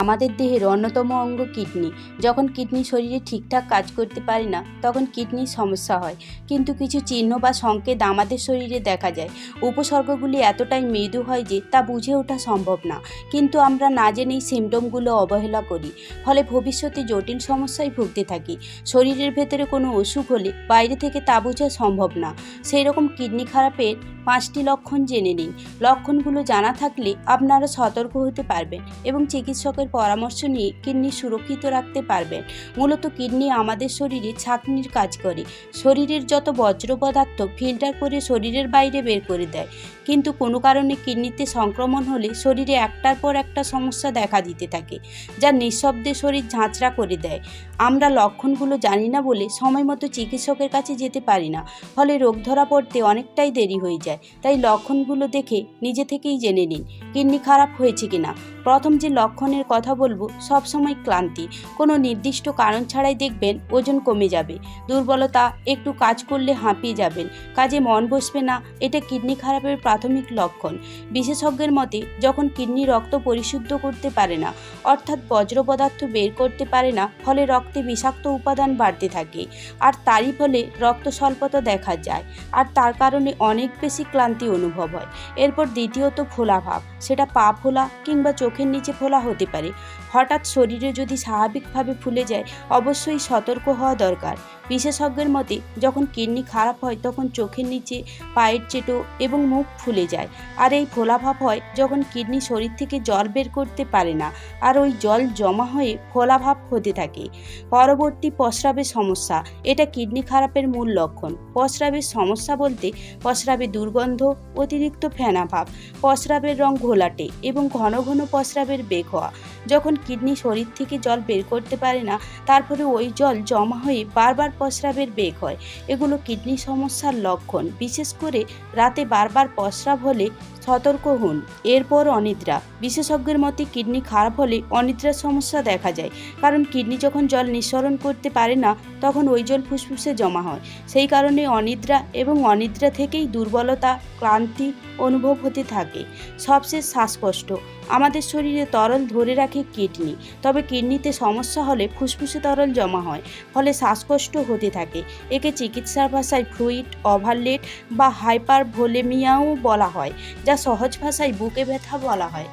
আমাদের দেহের অন্যতম অঙ্গ কিডনি। যখন কিডনি শরীরে ঠিকঠাক কাজ করতে পারে না, তখন কিডনির সমস্যা হয়। কিন্তু কিছু চিহ্ন বা সংকেত আমাদের শরীরে দেখা যায়। উপসর্গগুলি এতটাই মৃদু হয় যে তা বুঝে ওঠা সম্ভব না। কিন্তু আমরা না জেনেই সিমটমগুলো অবহেলা করি। ফলে ভবিষ্যতে জটিল সমস্যায় ভুগতে থাকি। শরীরের ভেতরে কোনো অসুখ হলে বাইরে থেকে তা বোঝা সম্ভব না। সেই রকম কিডনি খারাপের পাঁচটি লক্ষণ জেনে নিন। লক্ষণগুলো জানা থাকলে আপনারা সতর্ক হতে পারবেন এবং চিকিৎসকের পরামর্শ নিয়ে কিডনি সুরক্ষিত রাখতে পারবেন। মূলত কিডনি আমাদের শরীরে ছাঁকনির কাজ করে। শরীরের যত বজ্র পদার্থ ফিল্টার করে শরীরের বাইরে বের করে দেয়। কিন্তু কোনো কারণে কিডনিতে সংক্রমণ হলে শরীরে একটার পর একটা সমস্যা দেখা দিতে থাকে, যা নিঃশব্দে শরীর ঝাঁচড়া করে দেয়। আমরা লক্ষণগুলো জানি না বলে সময় মতো চিকিৎসকের কাছে যেতে পারি না, ফলে রোগ ধরা পড়তে অনেকটাই দেরি হয়ে যায়। তাই লক্ষণগুলো দেখে নিজে থেকেই জেনে নিন, কিডনি খারাপ হয়েছে কিনা। প্রথম যে লক্ষণের কথা বলব সবসময় ক্লান্তি। কোনো নির্দিষ্ট কারণ ছাড়াই দেখবেন ওজন কমে যাবে। দুর্বলতা, একটু কাজ করলে হাঁপিয়ে যাবেন। কাজে মন বসবে না, এটা কিডনি খারাপের প্রাথমিক লক্ষণ। বিশেষজ্ঞের মতে, যখন কিডনি রক্ত পরিশুদ্ধ করতে পারে না, অর্থাৎ বজ্র পদার্থ বের করতে পারে না, ফলে রক্তে বিষাক্ত উপাদান বাড়তে থাকে। আর তারই ফলে রক্ত স্বল্পতা দেখা যায়। আর তার কারণে অনেক বেশি ক্লান্তি অনুভব হয়। এরপর দ্বিতীয়ত ফোলা ভাব। সেটা পা ফোলা কিংবা চোখের নিচে ফোলা হতে পারে। হঠাৎ শরীরে যদি স্বাভাবিকভাবে ফুলে যায়, অবশ্যই সতর্ক হওয়া দরকার। বিশেষজ্ঞের মতে, যখন কিডনি খারাপ হয়, তখন চোখের নিচে পায়ের চেটো এবং মুখ ফুলে যায়। আর এই ফোলাভাব হয় যখন কিডনি শরীর থেকে জল বের করতে পারে না, আর ওই জল জমা হয়ে ফোলাভাব হতে থাকে। পরবর্তী প্রস্রাবের সমস্যা, এটা কিডনি খারাপের মূল লক্ষণ। প্রস্রাবের সমস্যা বলতে প্রস্রাবে দুর্গন্ধ, অতিরিক্ত ফেনাভাব প্রস্রাবের রং ঘোলাটে এবং ঘন ঘন প্রস্রাবের বেগ হওয়া। যখন কিডনি শরীর থেকে জল বের করতে পারে না তারপরে ওই জল জমা হয়ে বারবার প্রস্রাবের বেগ হয়। এগুলো কিডনি সমস্যার লক্ষণ। বিশেষ করে রাতে বারবার প্রস্রাব হলে সতর্ক হন। এরপর অনিদ্রা। বিশেষজ্ঞের মতে কিডনি খারাপ হলে অনিদ্রার সমস্যা দেখা যায়। কারণ কিডনি যখন জল নিঃসরণ করতে পারে না, তখন ওই জল ফুসফুসে জমা হয়। সেই কারণে অনিদ্রা এবং অনিদ্রা থেকেই দুর্বলতা, ক্লান্তি অনুভব হতে থাকে। সবশেষ শ্বাসকষ্ট। আমাদের শরীরে তরল ধরে রাখে কিডনি। তবে কিডনিতে সমস্যা হলে ফুসফুসে তরল জমা হয়, ফলে শ্বাসকষ্ট হতে থাকে। একে চিকিৎসার ভাষায় ফ্লুইড, ওভারলেট বা হাইপার ভোলেমিয়াও বলা হয়, যা সহজ ভাষায় বুকে ব্যথা বলা হয়।